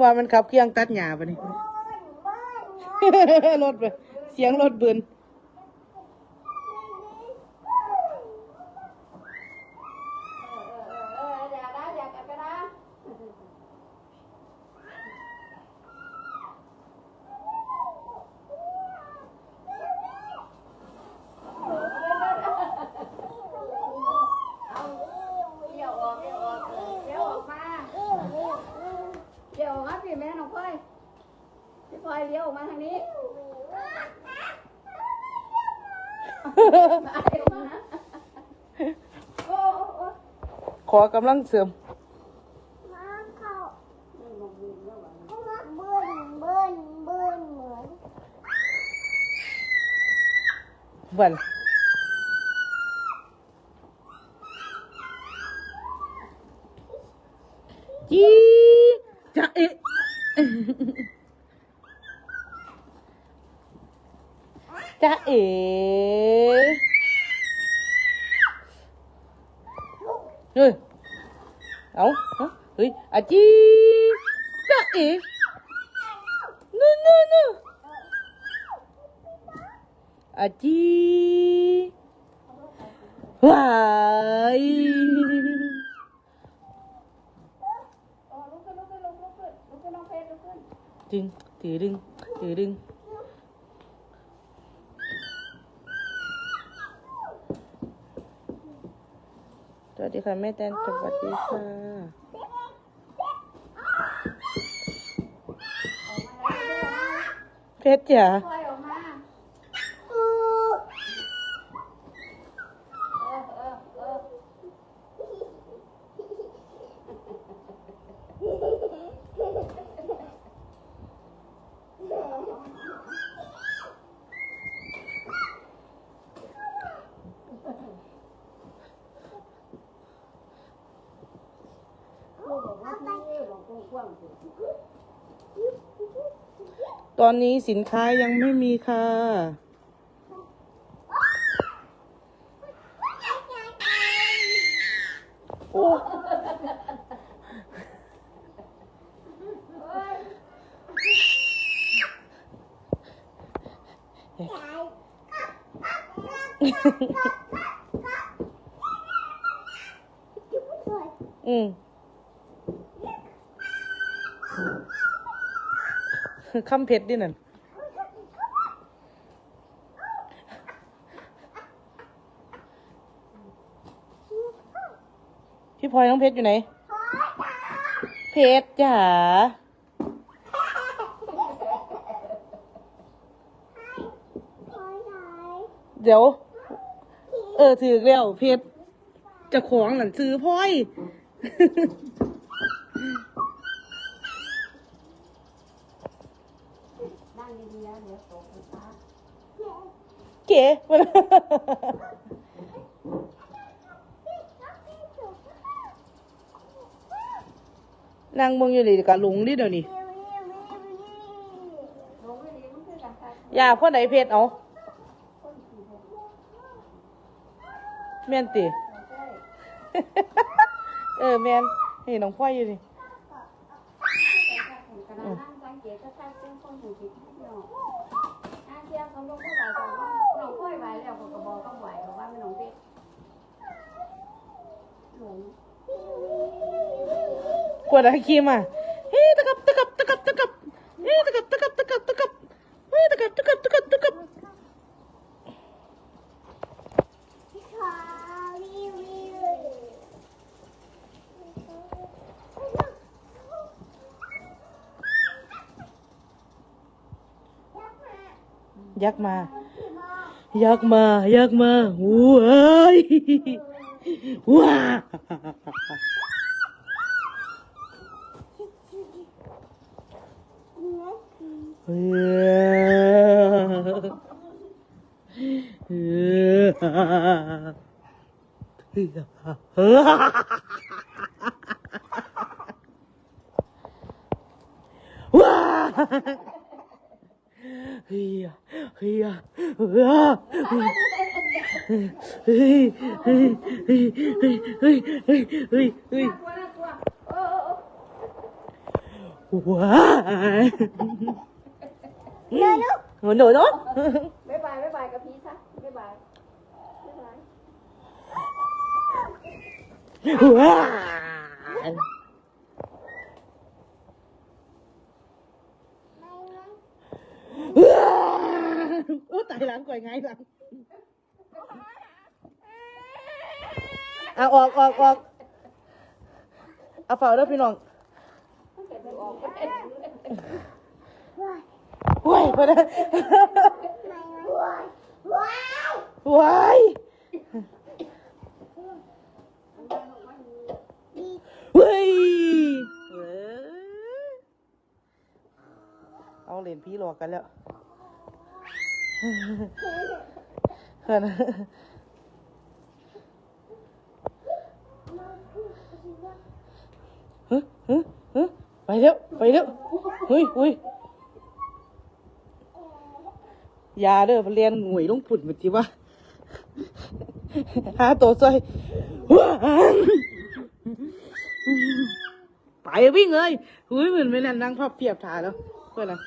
ว่ามันขับเครื่องตัดหญ้าปะนี่ รถไปเสียงรถเบืน เอออย่าได้อย่ากันก็ได้ เอาเดี๋ยวออกเดี๋ยวออกเออเดี๋ยวออกมาเดี๋ยวออกมาพี่แม่น้องพลอยพี่พล อยเลี้ยวออกมาทางนี้ขอกำลังเสริมเบิ่นจีจะเอ๊ะ đã ế rồi. Đâu? Rồi à chi? Đã ế no no no à chi? Hoài. Ding, ding, ding, ding. สวัสดีค่ะแม่แตนสวัสดีค่ะเพชรจ๋า พลอยออกมาเออเออเออ ตอนนี้สินค้ายังไม่มีค่ะ โอ้อืม คำเผ็ดดินั่นพี่พลอยน้องเพชรอยู่ไหน เพชรจ๋าเดี๋ยว เออถือแล้วเพชรจะของหลันซื้อพลอย นั่งดีๆนะเดี๋ยวตกไปตาเก๋มันนางเมึงอยู่ดีกับหลงดิเดี๋ยวนี้ลงไปดีมันคือกันค่อย่าพ่อไหนเพชรเอาแม่นติ ใช่เออแม่นนี่น้องพ่อยอยู่นี่กระดาน งสังเกตก็ทักเป็นคนหูจิตเนาะอาเทียเขาลงก็ไหวกันน้องค่อยไหวแล้วเขาก็บอกเขาไหวบอกว่าไม่น้องเพชรหลงกวดอะไรคีมา giấc mơ giấc mơ giấc mơ ơi wow. wow. Hì hì hì Wow. Ngồi nổi nốt. Bye bye bye bye cà phí sa. Bye bye. Bye bye. Wow. ายโอ้ตายหลังก่อยไงหลังเอาออกออกออกเอาเฝ้าเด้อพี่น้องเก็บออกไปว้ายไปเลยว้ายเฮ้ยเว้ยเอาเหรียญพี่หลอกกันแล้ว เพื่อนฮึฮึฮึไปเร็วไปเร็วเฮ้ยเฮ้ยยาเด้อเรียนหน่วยลงผุ่นมันจีว่าหาตัวซอยว้าไปวิ่งเลยหุ้ยเหมือนไม่นั่นนั่งพับเพียบถ่าแล้วเพื่อนนะ